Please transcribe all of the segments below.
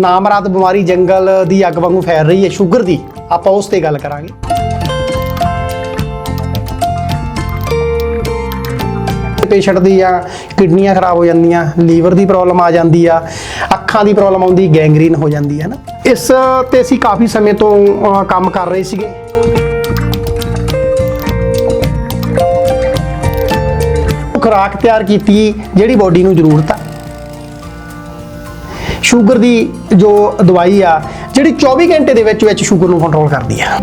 ਨਾਮਰਾਤ ਬਿਮਾਰੀ ਜੰਗਲ ਦੀ ਅੱਗ ਵਾਂਗੂ ਫੈਲ ਰਹੀ ਹੈ ਸ਼ੂਗਰ ਦੀ। ਆਪਾਂ ਉਸ ਤੇ ਗੱਲ ਕਰਾਂਗੇ। ਪੇਸ਼ੈਂਟ ਦੀ ਆ ਕਿਡਨੀਆਂ ਖਰਾਬ ਹੋ ਜਾਂਦੀਆਂ ਲੀਵਰ ਦੀ ਪ੍ਰੋਬਲਮ ਆ ਜਾਂਦੀ ਆ ਅੱਖਾਂ ਦੀ ਪ੍ਰੋਬਲਮ ਆਉਂਦੀ ਗੈਂਗਰੀਨ ਹੋ ਜਾਂਦੀ ਹੈ ਨਾ। ਇਸ ਤੇ ਅਸੀਂ ਕਾਫੀ ਸਮੇਂ ਤੋਂ ਅ, ਕੰਮ ਕਰ ਰਹੇ ਸੀਗੇ। ਖੁਰਾਕ ਤਿਆਰ ਕੀਤੀ ਜਿਹੜੀ ਬੋਡੀ ਨੂੰ ਜ਼ਰੂਰਤ ਆ। ਸ਼ੂਗਰ ਦੀ ਜੋ ਦਵਾਈ ਆ, ਜਿਹੜੀ 24 ਘੰਟੇ ਦੇ ਵਿੱਚ ਵਿੱਚ ਸ਼ੂਗਰ ਨੂੰ ਕੰਟਰੋਲ ਕਰਦੀ ਆ।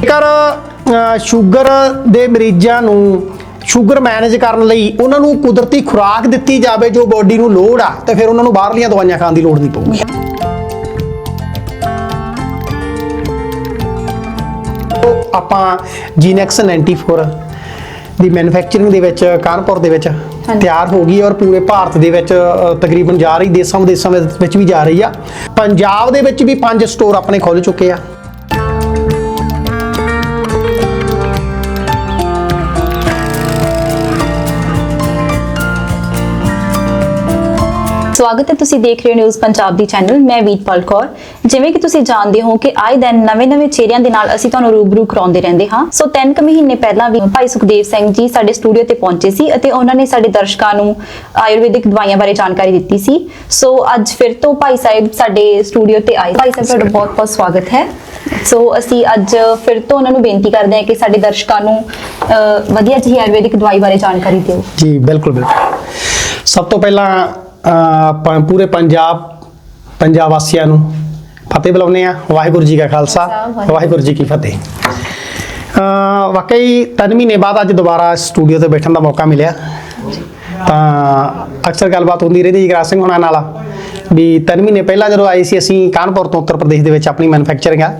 ਜੇਕਰ ਸ਼ੂਗਰ ਦੇ ਮਰੀਜ਼ਾਂ ਨੂੰ ਸ਼ੂਗਰ ਮੈਨੇਜ ਕਰਨ ਲਈ ਉਹਨਾਂ ਨੂੰ ਕੁਦਰਤੀ ਖੁਰਾਕ ਦਿੱਤੀ ਜਾਵੇ, ਜੋ ਬੋਡੀ ਨੂੰ ਲੋੜ ਆ, ਤੇ ਫਿਰ ਉਹਨਾਂ ਨੂੰ ਬਾਹਰਲੀਆਂ ਦਵਾਈਆਂ ਖਾਣ ਦੀ ਲੋੜ ਨਹੀਂ ਪਊਗੀ। ਆਪਾਂ ਜੀਨੈਕਸ 94 ਦੀ ਮੈਨੂਫੈਕਚਰਿੰਗ ਦੇ ਵਿੱਚ ਕਾਨਪੁਰ ਦੇ ਵਿੱਚ ਤਿਆਰ ਹੋ ਗਈ ਔਰ ਪੂਰੇ ਭਾਰਤ ਦੇ ਵਿੱਚ ਤਕਰੀਬਨ ਜਾ ਰਹੀ ਦੇਸ਼ਾਂ ਵਿਦੇਸ਼ਾਂ ਵਿੱਚ ਵੀ ਜਾ ਰਹੀ ਆ। ਪੰਜਾਬ ਦੇ ਵਿੱਚ ਵੀ ਪੰਜ ਸਟੋਰ ਆਪਣੇ ਖੁੱਲ ਚੁੱਕੇ ਆ। ਸਵਾਗਤ ਹੈ। ਤੁਸੀਂ ਦੇਖ ਰਹੇ ਹੋ ਨਿਊਜ਼ ਪੰਜਾਬ ਦੀ ਚੈਨਲ ਮੈਂ ਵੀਤਪਾਲ ਕੌਰ। ਜਿਵੇਂ ਕਿ ਤੁਸੀਂ ਜਾਣਦੇ ਹੋ ਕਿ ਆਏ ਦਿਨ ਨਵੇਂ-ਨਵੇਂ ਚਿਹਰਿਆਂ ਦੇ ਨਾਲ ਅਸੀਂ ਤੁਹਾਨੂੰ ਰੂਬਰੂ ਕਰਾਉਂਦੇ ਰਹਿੰਦੇ ਹਾਂ। ਸੋ 3 ਕੁ ਮਹੀਨੇ ਪਹਿਲਾਂ ਵੀ ਭਾਈ ਸੁਖਦੇਵ ਸਿੰਘ ਜੀ ਸਾਡੇ ਸਟੂਡੀਓ ਤੇ ਪਹੁੰਚੇ ਸੀ ਅਤੇ ਉਹਨਾਂ ਨੇ ਸਾਡੇ ਦਰਸ਼ਕਾਂ ਨੂੰ ਆਯੁਰਵੈਦਿਕ ਦਵਾਈਆਂ ਬਾਰੇ ਜਾਣਕਾਰੀ ਦਿੱਤੀ ਸੀ। ਸੋ ਅੱਜ ਫਿਰ ਤੋਂ ਭਾਈ ਸਾਹਿਬ ਸਾਡੇ ਸਟੂਡੀਓ ਤੇ ਆਏ। ਭਾਈ ਸਾਹਿਬ, ਤੁਹਾਡਾ ਬਹੁਤ-ਬਹੁਤ ਸਵਾਗਤ ਹੈ। ਸੋ ਅਸੀਂ ਅੱਜ ਫਿਰ ਤੋਂ ਉਹਨਾਂ ਨੂੰ ਬੇਨਤੀ ਕਰਦੇ ਹਾਂ ਕਿ ਸਾਡੇ ਦਰਸ਼ਕਾਂ ਨੂੰ ਵਧੀਆ ਜਿਹੀ ਆਯੁਰਵੈਦਿਕ ਦਵਾਈ ਬਾਰੇ ਜਾਣਕਾਰੀ ਦਿਓ। ਜੀ, ਬਿਲਕੁਲ ਬਿਲਕੁਲ। ਸਭ ਤੋਂ ਪਹਿਲਾਂ ਪੂਰੇ ਪੰਜਾਬ ਪੰਜਾਬ ਵਾਸੀਆਂ ਨੂੰ ਫਤਿਹ ਬੁਲਾਉਂਦੇ ਆ ਵਾਹਿਗੁਰੂ ਜੀ ਕਾ ਖਾਲਸਾ ਵਾਹਿਗੁਰੂ। ਜੀ ਕੀ ਫਤਿਹ। ਵਾਕਈ ਤਿੰਨ ਮਹੀਨੇ ਬਾਅਦ ਅੱਜ ਦੁਬਾਰਾ ਸਟੂਡੀਓ ਤੇ ਬੈਠਣ ਦਾ ਮੌਕਾ ਮਿਲਿਆ। ਤਾਂ ਅਕਸਰ ਗੱਲਬਾਤ ਹੁੰਦੀ ਰਹਿੰਦੀ ਜਗਰਾ ਸਿੰਘ ਹੁਣਾਂ ਨਾਲ ਵੀ ਤਿੰਨ ਮਹੀਨੇ ਪਹਿਲਾਂ ਜਦੋਂ ਆਏ ਸੀ ਅਸੀਂ ਕਾਨਪੁਰ ਤੋਂ ਉੱਤਰ ਪ੍ਰਦੇਸ਼ ਦੇ ਵਿੱਚ ਆਪਣੀ ਮੈਨੂਫੈਕਚਰਿੰਗ ਆ।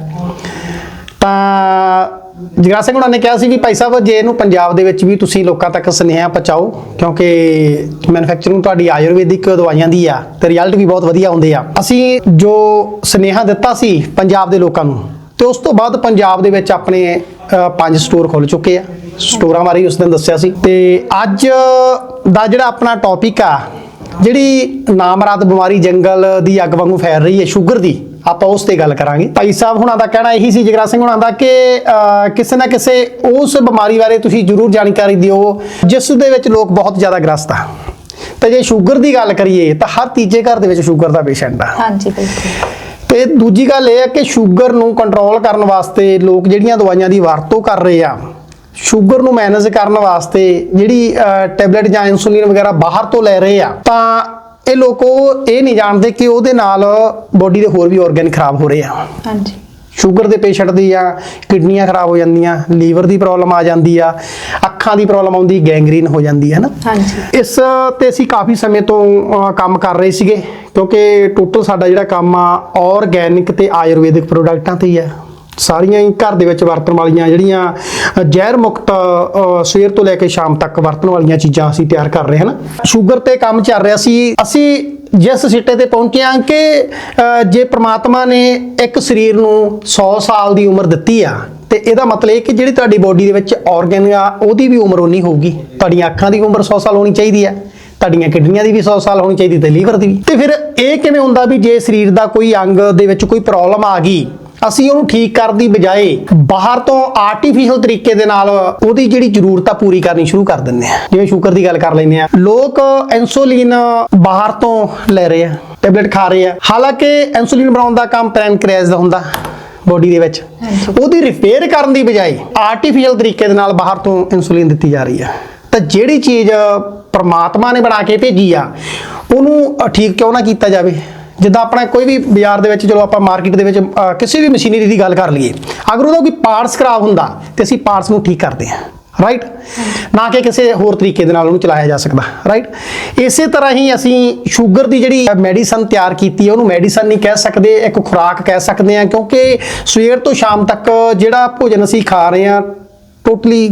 ਤਾਂ ਜਗਰਾ ਸਿੰਘ ਉਹਨਾਂ ਨੇ ਕਿਹਾ ਸੀ ਵੀ ਭਾਈ ਸਾਹਿਬ, ਜੇ ਇਹਨੂੰ ਪੰਜਾਬ ਦੇ ਵਿੱਚ ਵੀ ਤੁਸੀਂ ਲੋਕਾਂ ਤੱਕ ਸੁਨੇਹਾ ਪਹੁੰਚਾਓ, ਕਿਉਂਕਿ ਮੈਨੂਫੈਕਚਰਿੰਗ ਤੁਹਾਡੀ ਆਯੁਰਵੈਦਿਕ ਦਵਾਈਆਂ ਦੀ ਆ ਤੇ ਰਿਜ਼ਲਟ ਵੀ ਬਹੁਤ ਵਧੀਆ ਆਉਂਦੇ ਆ। ਅਸੀਂ ਜੋ ਸੁਨੇਹਾ ਦਿੱਤਾ ਸੀ ਪੰਜਾਬ ਦੇ ਲੋਕਾਂ ਨੂੰ, ਤੇ ਉਸ ਤੋਂ ਬਾਅਦ ਪੰਜਾਬ ਦੇ ਵਿੱਚ ਆਪਣੇ ਪੰਜ ਸਟੋਰ ਖੁੱਲ ਚੁੱਕੇ ਆ। ਸਟੋਰਾਂ ਬਾਰੇ ਉਸ ਦਿਨ ਦੱਸਿਆ ਸੀ। ਤੇ ਅੱਜ ਦਾ ਜਿਹੜਾ ਆਪਣਾ ਟੌਪਿਕ ਆ, ਜਿਹੜੀ ਨਾਮਰਾਤ ਬਿਮਾਰੀ ਜੰਗਲ ਦੀ ਅੱਗ ਵਾਂਗੂ ਫੈਲ ਰਹੀ ਹੈ, ਸ਼ੂਗਰ ਦੀ ਆਪਾਂ ਉਸ ਤੇ ਗੱਲ ਕਰਾਂਗੇ। ਭਾਈ ਸਾਹਿਬ ਹੁਣਾਂ ਦਾ ਕਹਿਣਾ ਇਹੀ ਸੀ ਜਗਰਾ ਸਿੰਘ ਹੁਣਾਂ ਦਾ ਕਿ ਕਿਸੇ ਨਾ ਕਿਸੇ ਉਸ ਬਿਮਾਰੀ ਬਾਰੇ ਤੁਸੀਂ ਜ਼ਰੂਰ ਜਾਣਕਾਰੀ ਦਿਓ ਜਿਸ ਦੇ ਵਿੱਚ ਲੋਕ ਬਹੁਤ ਜ਼ਿਆਦਾ ਗ੍ਰਸਤ ਆ। ਤੇ ਜੇ ਸ਼ੂਗਰ ਦੀ ਗੱਲ ਕਰੀਏ ਤਾਂ ਹਰ ਤੀਜੇ ਘਰ ਦੇ ਵਿੱਚ ਸ਼ੂਗਰ ਦਾ ਪੇਸ਼ੈਂਟ ਆ। ਹਾਂਜੀ ਬਿਲਕੁਲ। ਤੇ ਦੂਜੀ ਗੱਲ ਇਹ ਹੈ ਕਿ ਸ਼ੂਗਰ ਨੂੰ ਕੰਟਰੋਲ ਕਰਨ ਵਾਸਤੇ ਲੋਕ ਜਿਹੜੀਆਂ ਦਵਾਈਆਂ ਦੀ ਵਰਤੋਂ ਕਰ ਰਹੇ ਆ ਸ਼ੂਗਰ ਨੂੰ ਮੈਨੇਜ ਕਰਨ ਵਾਸਤੇ ਜਿਹੜੀ ਟੈਬਲੇਟ ਜਾਂ ਇਨਸੂਲਿਨ ਵਗੈਰਾ ਬਾਹਰ ਤੋਂ ਲੈ ਰਹੇ ਆ ਤਾਂ ਇਹ ਲੋਕ ਇਹ ਨਹੀਂ ਜਾਣਦੇ ਕਿ ਉਹਦੇ ਨਾਲ ਬੋਡੀ ਦੇ ਹੋਰ ਵੀ ਆਰਗਨ ਖਰਾਬ ਹੋ ਰਹੇ ਆ। ਹਾਂਜੀ। ਸ਼ੂਗਰ ਦੇ ਪੇਸ਼ੈਂਟ ਦੀ ਆ ਕਿਡਨੀਆਂ ਖਰਾਬ ਹੋ ਜਾਂਦੀਆਂ ਲੀਵਰ ਦੀ ਪ੍ਰੋਬਲਮ ਆ ਜਾਂਦੀ ਆ ਅੱਖਾਂ ਦੀ ਪ੍ਰੋਬਲਮ ਆਉਂਦੀ ਗੈਂਗਰੀਨ ਹੋ ਜਾਂਦੀ ਹੈ ਨਾ। ਹਾਂਜੀ। ਇਸ ਤੇ ਅਸੀਂ ਕਾਫੀ ਸਮੇਂ ਤੋਂ ਕੰਮ ਕਰ ਰਹੇ ਸੀਗੇ ਕਿਉਂਕਿ ਟੋਟਲ ਸਾਡਾ ਜਿਹੜਾ ਕੰਮ ਆ ਆਰਗੈਨਿਕ ਤੇ ਆਯੁਰਵੈਦਿਕ ਪ੍ਰੋਡਕਟਾਂ ਤੇ ਹੀ ਆ। ਸਾਰੀਆਂ ਹੀ ਘਰ ਦੇ ਵਿੱਚ ਵਰਤਣ ਵਾਲੀਆਂ ਜਿਹੜੀਆਂ ਜ਼ਹਿਰ ਮੁਕਤ ਸਵੇਰ ਤੋਂ ਲੈ ਕੇ ਸ਼ਾਮ ਤੱਕ ਵਰਤਣ ਵਾਲੀਆਂ ਚੀਜ਼ਾਂ ਅਸੀਂ ਤਿਆਰ ਕਰ ਰਹੇ ਹਾਂ ਨਾ। ਸ਼ੂਗਰ ਤੇ ਕੰਮ ਚੱਲ ਰਿਹਾ ਸੀ। ਅਸੀਂ ਜਿਸ ਸਿੱਟੇ ਤੇ ਪਹੁੰਚੇ ਹਾਂ ਕਿ ਜੇ ਪ੍ਰਮਾਤਮਾ ਨੇ ਇੱਕ ਸਰੀਰ ਨੂੰ 100 ਸਾਲ ਦੀ ਉਮਰ ਦਿੱਤੀ ਆ, ਤੇ ਇਹਦਾ ਮਤਲਬ ਇਹ ਕਿ ਜਿਹੜੀ ਤੁਹਾਡੀ ਬੋਡੀ ਦੇ ਵਿੱਚ ਆਰਗਨ ਆ, ਉਹਦੀ ਵੀ ਉਮਰ ਉਨੀ ਹੋਊਗੀ। ਤੁਹਾਡੀਆਂ ਅੱਖਾਂ ਦੀ ਉਮਰ 100 ਸਾਲ ਹੋਣੀ ਚਾਹੀਦੀ ਆ, ਤੁਹਾਡੀਆਂ ਕਿਡਨੀਆਂ ਦੀ ਵੀ 100 ਸਾਲ ਹੋਣੀ ਚਾਹੀਦੀ ਤੇ ਲੀਵਰ ਦੀ ਵੀ। ਤੇ ਫਿਰ ਇਹ ਕਿਵੇਂ ਹੁੰਦਾ ਵੀ ਜੇ ਸਰੀਰ ਦਾ ਕੋਈ ਅੰਗ ਦੇ ਵਿੱਚ ਕੋਈ ਪ੍ਰੋਬਲਮ ਆ ਗਈ ਅਸੀਂ ਉਹਨੂੰ ਠੀਕ ਕਰਨ ਦੀ ਬਜਾਏ ਬਾਹਰ ਤੋਂ ਆਰਟੀਫੀਸ਼ੀਅਲ ਤਰੀਕੇ ਦੇ ਨਾਲ ਉਹਦੀ ਜਿਹੜੀ ਜ਼ਰੂਰਤ ਆ ਪੂਰੀ ਕਰਨੀ ਸ਼ੁਰੂ ਕਰ ਦਿੰਦੇ ਆ। ਜਿਵੇਂ ਸ਼ੂਗਰ ਦੀ ਗੱਲ ਕਰ ਲੈਂਦੇ ਆ। ਲੋਕ ਇਨਸੂਲਿਨ ਬਾਹਰ ਤੋਂ ਲੈ ਰਹੇ ਆ ਟੈਬਲੇਟ ਖਾ ਰਹੇ ਆ। ਹਾਲਾਂਕਿ ਇਨਸੂਲਿਨ ਬਣਾਉਣ ਦਾ ਕੰਮ ਪੈਨਕ੍ਰੀਅਸ ਦਾ ਹੁੰਦਾ ਬੋਡੀ ਦੇ ਵਿੱਚ। ਉਹਦੀ ਰਿਪੇਅਰ ਕਰਨ ਦੀ ਬਜਾਏ ਆਰਟੀਫੀਸ਼ੀਅਲ ਤਰੀਕੇ ਦੇ ਨਾਲ ਬਾਹਰ ਤੋਂ ਇਨਸੂਲਿਨ ਦਿੱਤੀ ਜਾ ਰਹੀ ਆ। ਤਾਂ ਜਿਹੜੀ ਚੀਜ਼ ਪ੍ਰਮਾਤਮਾ ਨੇ ਬਣਾ ਕੇ ਭੇਜੀ ਆ ਉਹਨੂੰ ਠੀਕ ਕਿਉਂ ਨਾ ਕੀਤਾ ਜਾਵੇ? ਜਿੱਦਾਂ ਆਪਣਾ ਕੋਈ ਵੀ ਬਾਜ਼ਾਰ ਦੇ ਵਿੱਚ ਚਲੋ ਆਪਾਂ ਮਾਰਕੀਟ ਦੇ ਵਿੱਚ ਕਿਸੇ ਵੀ ਮਸ਼ੀਨਰੀ ਦੀ ਗੱਲ ਕਰ ਲਈਏ, ਅਗਰ ਉਹਦਾ ਕੋਈ ਪਾਰਟਸ ਖਰਾਬ ਹੁੰਦਾ, ਤੇ ਅਸੀਂ ਪਾਰਟਸ ਨੂੰ ਠੀਕ ਕਰਦੇ ਹਾਂ ਰਾਈਟ ਨਾ ਕਿ ਕਿਸੇ ਹੋਰ ਤਰੀਕੇ ਦੇ ਨਾਲ ਉਹਨੂੰ ਚਲਾਇਆ ਜਾ ਸਕਦਾ ਰਾਈਟ ਇਸੇ ਤਰ੍ਹਾਂ ਹੀ ਅਸੀਂ ਸ਼ੂਗਰ ਦੀ ਜਿਹੜੀ ਮੈਡੀਸਨ ਤਿਆਰ ਕੀਤੀ ਹੈ, ਉਹਨੂੰ ਮੈਡੀਸਨ ਨਹੀਂ ਕਹਿ ਸਕਦੇ, ਇੱਕ ਖੁਰਾਕ ਕਹਿ ਸਕਦੇ ਹਾਂ, ਕਿਉਂਕਿ ਸਵੇਰ ਤੋਂ ਸ਼ਾਮ ਤੱਕ ਜਿਹੜਾ ਭੋਜਨ ਅਸੀਂ ਖਾ ਰਹੇ ਹਾਂ ਟੋਟਲੀ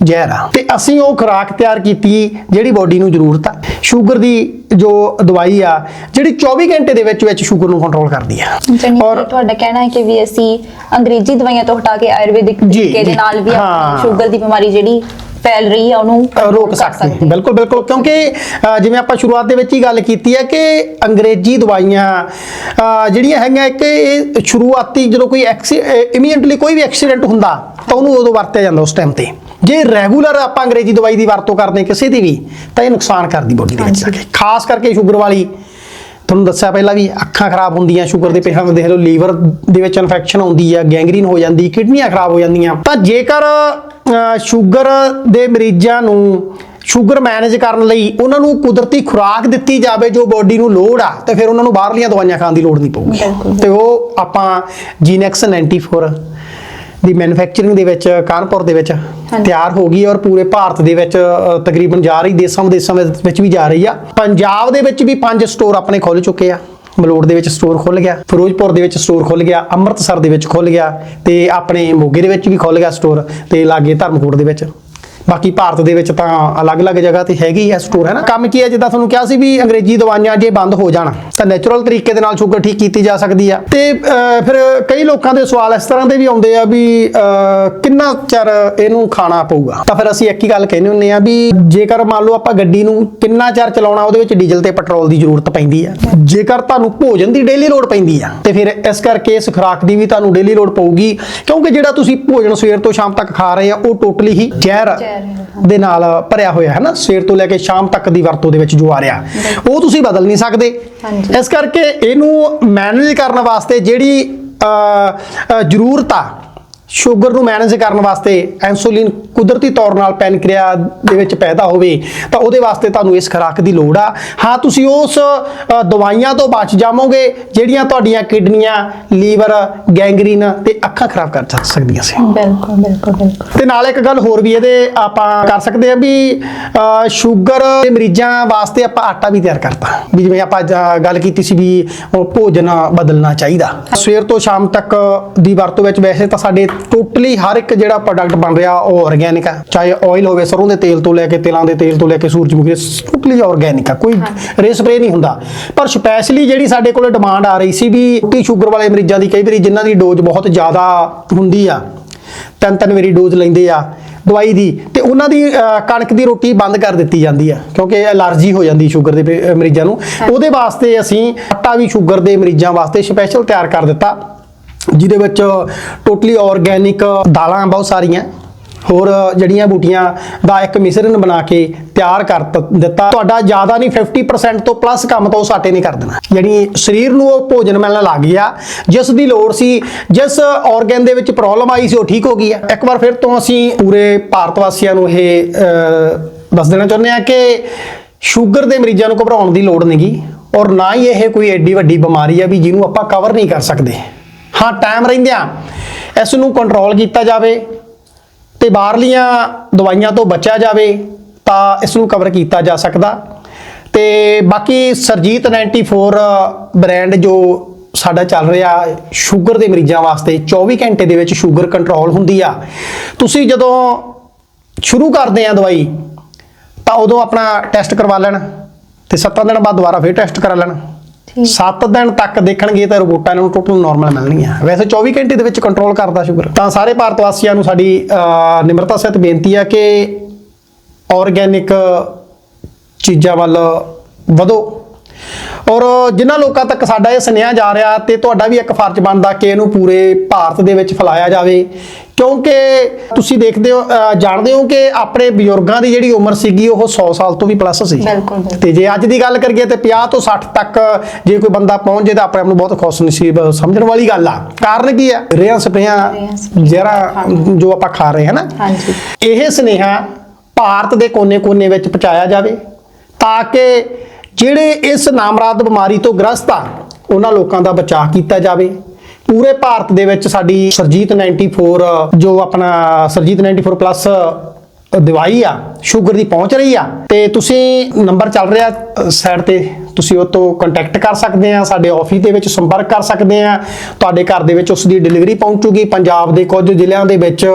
ਜ਼ਹਿਰ ਆ। ਤੇ ਅਸੀਂ ਉਹ ਖੁਰਾਕ ਤਿਆਰ ਕੀਤੀ ਜਿਹੜੀ ਬਾਡੀ ਨੂੰ ਜ਼ਰੂਰਤ ਆ। ਸ਼ੂਗਰ ਦੀ ਜੋ ਦਵਾਈ ਆ ਜਿਹੜੀ 24 ਘੰਟੇ ਦੇ ਵਿੱਚ ਵਿੱਚ ਸ਼ੂਗਰ ਨੂੰ ਕੰਟਰੋਲ ਕਰਦੀ ਆ। ਔਰ ਕਿ ਤੁਹਾਡਾ ਕਹਿਣਾ ਹੈ ਕਿ ਵੀ ਅਸੀਂ ਅੰਗਰੇਜ਼ੀ ਦਵਾਈਆਂ ਤੋਂ ਹਟਾ ਕੇ ਆਯੁਰਵੈਦਿਕ ਤਰੀਕੇ ਦੇ ਨਾਲ ਵੀ। ਆਪਣੀ ਸ਼ੂਗਰ ਦੀ ਬਿਮਾਰੀ ਜਿਹੜੀ ਫੈਲ ਰਹੀ ਹੈ ਉਹਨੂੰ ਰੋਕ ਸਕਦੇ ਹਾਂ। ਬਿਲਕੁਲ ਬਿਲਕੁਲ। ਕਿਉਂਕਿ ਜਿਵੇਂ ਆਪਾਂ ਸ਼ੁਰੂਆਤ ਦੇ ਵਿੱਚ ਹੀ ਗੱਲ ਕੀਤੀ ਹੈ ਕਿ ਅੰਗਰੇਜ਼ੀ ਦਵਾਈਆਂ ਜਿਹੜੀਆਂ ਹੈਗੀਆਂ ਇੱਕ ਇਹ ਸ਼ੁਰੂਆਤੀ ਜਦੋਂ ਕੋਈ ਇਮੀਡੀਏਟਲੀ ਕੋਈ ਵੀ ਐਕਸੀਡੈਂਟ ਹੁੰਦਾ ਤਾਂ ਉਹਨੂੰ ਉਦੋਂ ਵਰਤਿਆ ਜਾਂਦਾ ਉਸ ਟਾਈਮ ਤੇ। ਜੇ ਰੈਗੂਲਰ ਆਪਾਂ ਅੰਗਰੇਜ਼ੀ ਦਵਾਈ ਦੀ ਵਰਤੋਂ ਕਰਦੇ ਕਿਸੇ ਦੀ ਵੀ ਤਾਂ ਇਹ ਨੁਕਸਾਨ ਕਰਦੀ ਬੋਡੀ ਦੇ ਵਿੱਚ ਜਾ ਕੇ। ਖਾਸ ਕਰਕੇ ਸ਼ੂਗਰ ਵਾਲੀ ਤੁਹਾਨੂੰ ਦੱਸਿਆ ਪਹਿਲਾਂ ਵੀ ਅੱਖਾਂ ਖਰਾਬ ਹੁੰਦੀਆਂ ਸ਼ੂਗਰ ਦੇ ਪੇਸ਼ੈਂਟ ਦੇਖ ਲਓ ਲੀਵਰ ਦੇ ਵਿੱਚ ਇਨਫੈਕਸ਼ਨ ਆਉਂਦੀ ਆ ਗੈਂਗਰੀਨ ਹੋ ਜਾਂਦੀ ਕਿਡਨੀਆਂ ਖਰਾਬ ਹੋ ਜਾਂਦੀਆਂ। ਤਾਂ ਜੇਕਰ ਸ਼ੂਗਰ ਦੇ ਮਰੀਜ਼ਾਂ ਨੂੰ ਸ਼ੂਗਰ ਮੈਨੇਜ ਕਰਨ ਲਈ ਉਹਨਾਂ ਨੂੰ ਕੁਦਰਤੀ ਖੁਰਾਕ ਦਿੱਤੀ ਜਾਵੇ ਜੋ ਬੋਡੀ ਨੂੰ ਲੋੜ ਆ ਤੇ ਫਿਰ ਉਹਨਾਂ ਨੂੰ ਬਾਹਰਲੀਆਂ ਦਵਾਈਆਂ ਖਾਣ ਦੀ ਲੋੜ ਨਹੀਂ ਪਊਗੀ। ਤੇ ਉਹ ਆਪਾਂ ਜੀਨੈਕਸ 94 ਦੀ ਮੈਨੂਫੈਕਚਰਿੰਗ ਦੇ ਵਿੱਚ ਕਾਨਪੁਰ ਦੇ ਵਿੱਚ। ਤਿਆਰ ਹੋ ਗਈ ਔਰ ਪੂਰੇ ਭਾਰਤ ਦੇ ਵਿੱਚ ਤਕਰੀਬਨ ਜਾ ਰਹੀ ਦੇਸ਼ਾਂ ਵਿਦੇਸ਼ਾਂ ਵਿੱਚ ਵੀ ਜਾ ਰਹੀ ਆ। ਪੰਜਾਬ ਦੇ ਵਿੱਚ ਵੀ ਪੰਜ ਸਟੋਰ ਆਪਣੇ ਖੁੱਲ ਚੁੱਕੇ ਆ। ਮਲੋੜ ਦੇ ਵਿੱਚ ਸਟੋਰ ਖੁੱਲ ਗਿਆ ਫਿਰੋਜ਼ਪੁਰ ਦੇ ਵਿੱਚ ਸਟੋਰ ਖੁੱਲ ਗਿਆ ਅੰਮ੍ਰਿਤਸਰ ਦੇ ਵਿੱਚ ਖੁੱਲ ਗਿਆ ਤੇ ਆਪਣੇ ਮੋਗੇ ਦੇ ਵਿੱਚ ਵੀ ਖੁੱਲ ਗਿਆ ਸਟੋਰ ਤੇ ਲਾਗੇ ਧਰਮਕੋਟ ਦੇ ਵਿੱਚ। ਬਾਕੀ ਭਾਰਤ ਦੇ ਵਿੱਚ ਤਾਂ ਅਲੱਗ-ਅਲੱਗ ਜਗ੍ਹਾ ਤੇ ਹੈਗੀ ਹੈ ਸਟੋਰ ਹੈ ਨਾ? ਕੰਮ ਕੀ ਹੈ ਜਿੱਦਾਂ ਤੁਹਾਨੂੰ ਕਿਹਾ ਸੀ ਵੀ ਅੰਗਰੇਜ਼ੀ ਦਵਾਈਆਂ ਜੇ ਬੰਦ ਹੋ ਜਾਣ, ਤਾਂ ਨੈਚੁਰਲ ਤਰੀਕੇ ਦੇ ਨਾਲ ਸ਼ੂਗਰ ਠੀਕ ਕੀਤੀ ਜਾ ਸਕਦੀ ਆ। ਤੇ ਫਿਰ ਕਈ ਲੋਕਾਂ ਦੇ ਸਵਾਲ ਇਸ ਤਰ੍ਹਾਂ ਦੇ ਵੀ ਆਉਂਦੇ ਆ ਵੀ ਕਿੰਨਾ ਚਿਰ ਇਹਨੂੰ ਖਾਣਾ ਪਊਗਾ? ਤਾਂ ਫਿਰ ਅਸੀਂ ਇੱਕ ਹੀ ਗੱਲ ਕਹਿੰਦੇ ਹੁੰਨੇ ਆ ਵੀ ਜੇਕਰ ਮੰਨ ਲਓ ਆਪਾਂ ਗੱਡੀ ਨੂੰ ਕਿੰਨਾ ਚਿਰ ਚਲਾਉਣਾ, ਉਹਦੇ ਵਿੱਚ ਡੀਜ਼ਲ ਤੇ ਪੈਟਰੋਲ ਦੀ ਜ਼ਰੂਰਤ ਪੈਂਦੀ ਆ। ਜੇਕਰ ਤੁਹਾਨੂੰ ਭੋਜਨ ਦੀ ਡੇਲੀ ਲੋੜ ਪੈਂਦੀ ਆ, ਤੇ ਫਿਰ ਇਸ ਕਰਕੇ ਇਸ ਖੁਰਾਕ ਦੀ ਵੀ ਤੁਹਾਨੂੰ ਡੇਲੀ ਲੋੜ ਪਊਗੀ, ਕਿਉਂਕਿ ਜਿਹੜਾ ਤੁਸੀਂ ਭੋਜਨ ਸਵੇਰ ਤੋਂ ਸ਼ਾਮ ਤੱਕ ਖਾ ਰਹੇ ਆ, ਉਹ ਟੋਟਲੀ ਹੀ ਜ਼ਹਿਰ ਦੇ ਨਾਲ ਭਰਿਆ ਹੋਇਆ ਹੈ ਨਾ ਸਵੇਰ ਤੋਂ ਲੈ ਕੇ ਸ਼ਾਮ ਤੱਕ ਦੀ ਵਰਤੋਂ ਦੇ ਵਿੱਚ ਜੋ ਆ ਰਿਹਾ। ਉਹ ਤੁਸੀਂ ਬਦਲ ਨਹੀਂ ਸਕਦੇ। ਇਸ ਕਰਕੇ ਇਹਨੂੰ ਮੈਨੇਜ ਕਰਨ ਵਾਸਤੇ ਜਿਹੜੀ ਜ਼ਰੂਰਤ ਆ ਸ਼ੂਗਰ ਨੂੰ ਮੈਨੇਜ ਕਰਨ ਵਾਸਤੇ ਇਨਸੂਲਿਨ ਕੁਦਰਤੀ ਤੌਰ ਨਾਲ ਪੈਨਕ੍ਰੀਆ ਦੇ ਵਿੱਚ ਪੈਦਾ ਹੋਵੇ ਤਾਂ ਉਹਦੇ ਵਾਸਤੇ ਤੁਹਾਨੂੰ ਇਸ ਖੁਰਾਕ ਦੀ ਲੋੜ ਆ। ਹਾਂ ਤੁਸੀਂ ਉਸ ਦਵਾਈਆਂ ਤੋਂ ਬਚ ਜਾਵੋਗੇ ਜਿਹੜੀਆਂ ਤੁਹਾਡੀਆਂ ਕਿਡਨੀਆਂ ਲੀਵਰ ਗੈਂਗਰੀਨ ਤੇ ਅੱਖਾਂ ਖਰਾਬ ਕਰ ਸਕ- ਸਕਦੀਆਂ ਸੀ। ਬਿਲਕੁਲ ਬਿਲਕੁਲ ਬਿਲਕੁਲ। ਤੇ ਨਾਲ ਇੱਕ ਗੱਲ ਹੋਰ ਵੀ ਇਹਦੇ ਆਪਾਂ ਕਰ ਸਕਦੇ ਆ ਵੀ ਸ਼ੂਗਰ ਦੇ ਮਰੀਜ਼ਾਂ ਵਾਸਤੇ ਆਪਾਂ ਆਟਾ ਵੀ ਤਿਆਰ ਕਰਤਾ। ਵੀ ਜਿਵੇਂ ਆਪਾਂ ਗੱਲ ਕੀਤੀ ਸੀ ਵੀ ਭੋਜਨ ਬਦਲਣਾ ਚਾਹੀਦਾ। ਸਵੇਰ ਤੋਂ ਸ਼ਾਮ ਤੱਕ ਦੀ ਵਰਤੋਂ ਵਿੱਚ ਵੈਸੇ ਤਾਂ ਸਾਡੇ ਟੋਟਲੀ ਹਰ ਇੱਕ ਜਿਹੜਾ ਪ੍ਰੋਡਕਟ ਬਣ ਰਿਹਾ ਉਹ ਆਰਗੇਨਿਕ ਆ। ਚਾਹੇ ਆਇਲ ਹੋਵੇ ਸਰੋਂ ਦੇ ਤੇਲ ਤੋਂ ਲੈ ਕੇ ਤਿਲਾਂ ਦੇ ਤੇਲ ਤੋਂ ਲੈ ਕੇ ਸੂਰਜਮੁਖੀ ਟੋਟਲੀ ਆਰਗੇਨਿਕ ਆ। ਕੋਈ ਰੇ ਸਪਰੇ ਨਹੀਂ ਹੁੰਦਾ। ਪਰ ਸਪੈਸ਼ਲੀ ਜਿਹੜੀ ਸਾਡੇ ਕੋਲ ਡਿਮਾਂਡ ਆ ਰਹੀ ਸੀ ਵੀ ਟੀ ਸ਼ੂਗਰ ਵਾਲੇ ਮਰੀਜ਼ਾਂ ਦੀ ਕਈ ਵਾਰੀ ਜਿਨ੍ਹਾਂ ਦੀ ਡੋਜ਼ ਬਹੁਤ ਜ਼ਿਆਦਾ ਹੁੰਦੀ ਆ ਤਿੰਨ ਤਿੰਨ ਵਾਰੀ ਡੋਜ਼ ਲੈਂਦੇ ਆ ਦਵਾਈ ਦੀ ਤੇ ਉਹਨਾਂ ਦੀ ਕਣਕ ਦੀ ਰੋਟੀ ਬੰਦ ਕਰ ਦਿੱਤੀ ਜਾਂਦੀ ਆ ਕਿਉਂਕਿ ਐਲਰਜੀ ਹੋ ਜਾਂਦੀ ਸ਼ੂਗਰ ਦੇ ਮਰੀਜ਼ਾਂ ਨੂੰ। ਉਹਦੇ ਵਾਸਤੇ ਅਸੀਂ ਆਟਾ ਵੀ ਸ਼ੂਗਰ ਦੇ ਮਰੀਜ਼ਾਂ ਵਾਸਤੇ ਸਪੈਸ਼ਲ ਤਿਆਰ ਕਰ ਦਿੱਤਾ। ਜਿਹਦੇ ਵਿੱਚ ਟੋਟਲੀ ਆਰਗੇਨਿਕ ਦਾਲਾਂ ਬਹੁਤ ਸਾਰੀਆਂ। ਹੋਰ ਜੜੀਆਂ ਬੂਟੀਆਂ ਦਾ ਇੱਕ ਮਿਸ਼ਰਣ ਬਣਾ ਕੇ ਤਿਆਰ ਕਰ ਤ- ਦਿੱਤਾ। ਤੁਹਾਡਾ ਜ਼ਿਆਦਾ ਨਹੀਂ 50% ਤੋਂ ਪਲੱਸ ਕੰਮ ਤਾਂ ਉਹ ਸਾਟੇ ਨਹੀਂ ਕਰ ਦੇਣਾ। ਜਿਹੜੀ ਸਰੀਰ ਨੂੰ ਉਹ ਭੋਜਨ ਮਿਲਣ ਲੱਗ ਗਿਆ। ਜਿਸ ਦੀ ਲੋੜ ਸੀ, ਜਿਸ ਆਰਗਨ ਦੇ ਵਿੱਚ ਪ੍ਰੋਬਲਮ ਆਈ ਸੀ, ਉਹ ਠੀਕ ਹੋ ਗਈ ਹੈ। ਇੱਕ ਵਾਰ ਫਿਰ ਤੋਂ ਅਸੀਂ ਪੂਰੇ ਭਾਰਤ ਵਾਸੀਆਂ ਨੂੰ ਇਹ ਦੱਸ ਦੇਣਾ ਚਾਹੁੰਦੇ ਹਾਂ ਕਿ ਸ਼ੂਗਰ ਦੇ ਮਰੀਜ਼ਾਂ ਨੂੰ ਘਬਰਾਉਣ ਦੀ ਲੋੜ ਨਹੀਂਗੀ ਔਰ ਨਾ ਹੀ ਇਹ ਕੋਈ ਐਡੀ ਵੱਡੀ ਬਿਮਾਰੀ ਹੈ ਵੀ ਜਿਹਨੂੰ ਆਪਾਂ ਕਵਰ ਨਹੀਂ ਕਰ ਸਕਦੇ। ਹਾਂ ਟਾਈਮ ਰਹਿੰਦਿਆਂ ਇਸ ਨੂੰ ਕੰਟਰੋਲ ਕੀਤਾ ਜਾਵੇ ਤੇ ਬਾਹਰਲੀਆਂ ਦਵਾਈਆਂ ਤੋਂ ਬਚਿਆ ਜਾਵੇ ਤਾਂ ਇਸ ਨੂੰ ਕਵਰ ਕੀਤਾ ਜਾ ਸਕਦਾ। ਤੇ ਬਾਕੀ ਸਰਜੀਤ 94 ਬ੍ਰਾਂਡ ਜੋ ਸਾਡਾ ਚੱਲ ਰਿਹਾ ਸ਼ੂਗਰ ਦੇ ਮਰੀਜ਼ਾਂ ਵਾਸਤੇ 24 ਘੰਟੇ ਦੇ ਵਿੱਚ ਸ਼ੂਗਰ ਕੰਟਰੋਲ ਹੁੰਦੀ ਆ। ਤੁਸੀਂ ਜਦੋਂ ਸ਼ੁਰੂ ਕਰਦੇ ਆ ਦਵਾਈ, ਤਾਂ ਉਦੋਂ ਆਪਣਾ ਟੈਸਟ ਕਰਵਾ ਲੈਣ ਤੇ 7 ਦਿਨ ਬਾਅਦ ਦੁਬਾਰਾ ਫਿਰ ਟੈਸਟ ਕਰਾ ਲੈਣ। 7 ਦਿਨ ਤੱਕ ਦੇਖਣਗੇ ਤਾਂ ਰਿਪੋਰਟਾਂ ਇਹਨਾਂ ਨੂੰ ਟੋਟਲ ਨਾਰਮਲ ਮਿਲਣਗੀਆਂ। ਵੈਸੇ 24 ਘੰਟੇ ਦੇ ਵਿੱਚ ਕੰਟਰੋਲ ਕਰਦਾ ਸ਼ੂਗਰ ਤਾਂ ਸਾਰੇ ਭਾਰਤ ਵਾਸੀਆਂ ਨੂੰ ਸਾਡੀ ਨਿਮਰਤਾ ਸਹਿਤ ਬੇਨਤੀ ਹੈ ਕਿ ਆਰਗੇਨਿਕ ਚੀਜ਼ਾਂ ਵੱਲ ਵਧੋ। ਔਰ ਜਿਨ੍ਹਾਂ ਲੋਕਾਂ ਤੱਕ ਸਾਡਾ ਇਹ ਸੁਨੇਹਾ ਜਾ ਰਿਹਾ ਤੇ ਤੁਹਾਡਾ ਵੀ ਇੱਕ ਫਰਜ਼ ਬਣਦਾ ਕਿ ਇਹਨੂੰ ਪੂਰੇ ਭਾਰਤ ਦੇ ਵਿੱਚ ਫੈਲਾਇਆ ਜਾਵੇ। ਕਿਉਂਕਿ ਤੁਸੀਂ ਦੇਖਦੇ ਹੋ ਜਾਣਦੇ ਹੋ ਕਿ ਆਪਣੇ ਬਜ਼ੁਰਗਾਂ ਦੀ ਜਿਹੜੀ ਉਮਰ ਸੀਗੀ ਉਹ 100 ਸਾਲ ਤੋਂ ਵੀ ਪਲੱਸ ਸੀ। ਤੇ ਜੇ ਅੱਜ ਦੀ ਗੱਲ ਕਰੀਏ ਤੇ 50 ਤੋਂ 60 ਤੱਕ ਜੇ ਕੋਈ ਬੰਦਾ ਪਹੁੰਚ ਜੇ ਤਾਂ ਆਪਣੇ ਆਪ ਨੂੰ ਬਹੁਤ ਖੁਸ਼ ਨਸੀਬ ਸਮਝਣ ਵਾਲੀ ਗੱਲ ਆ। ਕਾਰਨ ਕੀ ਆ? ਰੇਹਾਂ ਸਪਰੇਆਂ, ਜਿਹੜਾ ਜੋ ਆਪਾਂ ਖਾ ਰਹੇ ਹਾਂ ਨਾ ਹਾਂਜੀ। ਇਹ ਸੁਨੇਹਾ ਭਾਰਤ ਦੇ ਕੋਨੇ-ਕੋਨੇ ਵਿੱਚ ਪਹੁੰਚਾਇਆ ਜਾਵੇ ਤਾਂ ਕਿ ਜਿਹੜੇ ਇਸ ਨਾਮਰਾਦ ਬਿਮਾਰੀ ਤੋਂ ਗ੍ਰਸਤ ਆ ਉਹਨਾਂ ਲੋਕਾਂ ਦਾ ਬਚਾਅ ਕੀਤਾ ਜਾਵੇ। ਪੂਰੇ ਭਾਰਤ ਦੇ ਵਿੱਚ ਸਾਡੀ ਸਰਜੀਤ 94 ਜੋ ਆਪਣਾ ਸਰਜੀਤ 94 ਪਲੱਸ ਦਵਾਈ ਆ, ਸ਼ੂਗਰ ਦੀ ਪਹੁੰਚ ਰਹੀ ਆ। ਤੇ ਤੁਸੀਂ ਨੰਬਰ ਚੱਲ ਰਿਹਾ ਸਾਈਡ ਤੇ। ਤੁਸੀਂ ਉਹ ਤੋਂ ਕੰਟੈਕਟ ਕਰ ਸਕਦੇ ਆ ਸਾਡੇ ਆਫਿਸ ਦੇ ਵਿੱਚ ਸੰਪਰਕ ਕਰ ਸਕਦੇ ਆ। ਤੁਹਾਡੇ ਘਰ ਦੇ ਵਿੱਚ ਉਸ ਦੀ ਡਿਲੀਵਰੀ ਪਹੁੰਚੂਗੀ। ਪੰਜਾਬ ਦੇ ਕੁਝ ਜ਼ਿਲ੍ਹਿਆਂ ਦੇ ਵਿੱਚ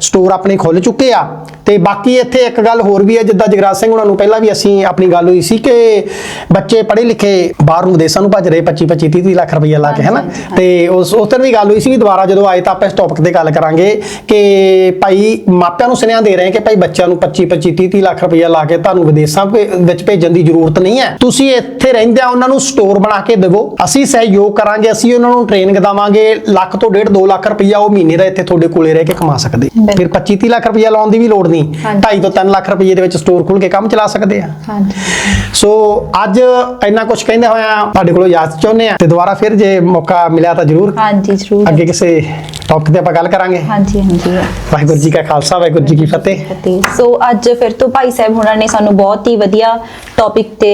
ਸਟੋਰ ਆਪਣੇ ਖੁੱਲ ਚੁੱਕੇ ਆ। ਤੇ ਬਾਕੀ ਇੱਥੇ ਇੱਕ ਗੱਲ ਹੋਰ ਵੀ ਹੈ ਜਿੱਦਾਂ ਜਗਰਾਜ ਸਿੰਘ ਉਹਨਾਂ ਨੂੰ ਪਹਿਲਾਂ ਵੀ ਅਸੀਂ ਆਪਣੀ ਗੱਲ ਹੋਈ ਸੀ ਕਿ ਬੱਚੇ ਪੜ੍ਹੇ ਲਿਖੇ ਬਾਹਰ ਨੂੰ ਵਿਦੇਸ਼ਾਂ ਨੂੰ ਭੱਜ ਰਹੇ 25 25 30 ਲੱਖ ਰੁਪਈਆ ਲਾ ਕੇ ਹੈਨਾ। ਤੇ ਉਸ ਉਸ ਤਰ੍ਹਾਂ ਦੀ ਗੱਲ ਹੋਈ ਸੀ ਵੀ ਦੁਬਾਰਾ ਜਦੋਂ ਆਏ ਤਾਂ ਆਪਾਂ ਇਸ ਟੌਪਿਕ ਤੇ ਗੱਲ ਕਰਾਂਗੇ ਕਿ ਭਾਈ ਮਾਪਿਆਂ ਨੂੰ ਸੁਨੇਹਾ ਦੇ ਰਹੇ ਕਿ ਭਾਈ ਬੱਚਿਆਂ ਨੂੰ 25 25 30 30 ਲੱਖ ਰੁਪਈਆ ਲਾ ਕੇ ਤੁਹਾਨੂੰ ਵਿਦੇਸ਼ਾਂ ਵਿੱਚ ਭੇਜਣ ਦੀ ਜ਼ਰੂਰਤ ਨਹੀਂ ਹੈ। ਤੁਸੀਂ ਇੱਥੇ ਰਹਿੰਦਿਆਂ ਉਹਨਾਂ ਨੂੰ ਸਟੋਰ ਬਣਾ ਕੇ ਦੇਵੋ। ਅਸੀਂ ਸਹਿਯੋਗ ਕਰਾਂਗੇ ਅਸੀਂ ਉਹਨਾਂ ਨੂੰ ਟ੍ਰੇਨਿੰਗ ਦੇਵਾਂਗੇ ਲੱਖ ਤੋਂ ਡੇਢ 2 ਲੱਖ ਰੁਪਈਆ ਉਹ ਮਹੀਨੇ ਦਾ ਇੱਥੇ ਤੁਹਾਡੇ ਕੋਲੇ ਰਹਿ ਕੇ ਕਮਾ ਸਕਦੇ। ਫਿਰ 25 30 ਲੱਖ ਰੁਪਈਆ ਲਾਉਣ ਦੀ ਵੀ ਲੋੜ ਨਹੀਂ। ਹਾਂਜੀ। 2.5 ਤੋਂ 3 ਲੱਖ ਰੁਪਈਏ ਦੇ ਵਿੱਚ ਸਟੋਰ ਖੋਲ ਕੇ ਕੰਮ ਚਲਾ ਸਕਦੇ ਆ। ਹਾਂਜੀ। ਸੋ ਅੱਜ ਇੰਨਾ ਕੁਝ ਕਹਿੰਦੇ ਹੋਇਆ ਤੁਹਾਡੇ ਕੋਲੋਂ ਇਜਾਜ਼ਤ ਚਾਹੁੰਦੇ ਆ ਤੇ ਦੁਬਾਰਾ ਫਿਰ ਜੇ ਮੌਕਾ ਮਿਲਿਆ ਤਾਂ ਜ਼ਰੂਰ ਹਾਂਜੀ ਜ਼ਰੂਰ। ਅੱਗੇ ਕਿਸੇ ਟੌਪਿਕ ਤੇ ਆਪਾਂ ਗੱਲ ਕਰਾਂਗੇ। ਹਾਂਜੀ ਹਾਂਜੀ। ਵਾਹਿਗੁਰੂ ਜੀ ਕਾ ਖਾਲਸਾ ਵਾਹਿਗੁਰੂ ਜੀ ਕੀ ਫਤਿਹ। ਸੋ ਅੱਜ ਫਿਰ ਤੋਂ ਭਾਈ ਸਾਹਿਬ ਹੁਣਾਂ ਨੇ ਸਾਨੂੰ ਬਹੁਤ ਹੀ ਵਧੀਆ ਟੌਪਿਕ ਤੇ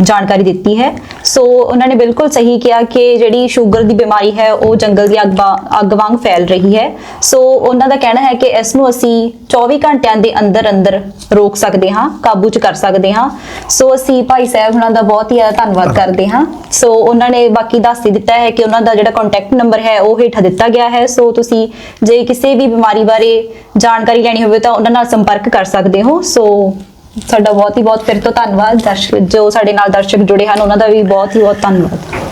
ਜਾਣਕਾਰੀ ਦਿੱਤੀ ਹੈ। ਸੋ ਉਹਨਾਂ ਨੇ ਬਿਲਕੁਲ ਸਹੀ ਕਿਹਾ ਕਿ ਜਿਹੜੀ ਸ਼ੂਗਰ ਦੀ ਬਿਮਾਰੀ ਹੈ, ਉਹ ਜੰਗਲ ਦੀ ਅੱਗ ਵਾਂਗ ਫੈਲ ਰਹੀ ਹੈ। ਸੋ ਉਹਨਾਂ ਦਾ ਕਹਿਣਾ ਹੈ ਕਿ ਇਸ ਨੂੰ ਅਸੀਂ 24 ਘੰਟਿਆਂ ਦੇ ਅੰਦਰ ਅੰਦਰ ਰੋਕ ਸਕਦੇ ਹਾਂ, ਕਾਬੂ 'ਚ ਕਰ ਸਕਦੇ ਹਾਂ। ਸੋ ਅਸੀਂ ਭਾਈ ਸਾਹਿਬ ਹੁਣਾਂ ਦਾ ਬਹੁਤ ਹੀ ਜ਼ਿਆਦਾ ਧੰਨਵਾਦ ਕਰਦੇ ਹਾਂ। ਸੋ ਉਹਨਾਂ ਨੇ ਬਾਕੀ ਦੱਸ ਹੀ ਦਿੱਤਾ ਹੈ ਕਿ ਉਹਨਾਂ ਦਾ ਜਿਹੜਾ ਕੰਟੈਕਟ ਨੰਬਰ ਹੈ, ਉਹ ਹੇਠਾਂ ਦਿੱਤਾ ਗਿਆ ਹੈ। ਸੋ ਤੁਸੀਂ ਜੇ ਕਿਸੇ ਵੀ ਬਿਮਾਰੀ ਬਾਰੇ ਜਾਣਕਾਰੀ ਲੈਣੀ ਹੋਵੇ ਤਾਂ ਉਹਨਾਂ ਨਾਲ ਸੰਪਰਕ ਕਰ ਸਕਦੇ ਹੋ। ਸੋ ਸਾਡਾ ਬਹੁਤ ਹੀ ਬਹੁਤ ਫਿਰ ਤੋਂ ਧੰਨਵਾਦ ਦਰਸ਼ਕ ਜੋ ਸਾਡੇ ਨਾਲ ਦਰਸ਼ਕ ਜੁੜੇ ਹਨ, ਉਹਨਾਂ ਦਾ ਵੀ ਬਹੁਤ ਹੀ ਬਹੁਤ ਧੰਨਵਾਦ।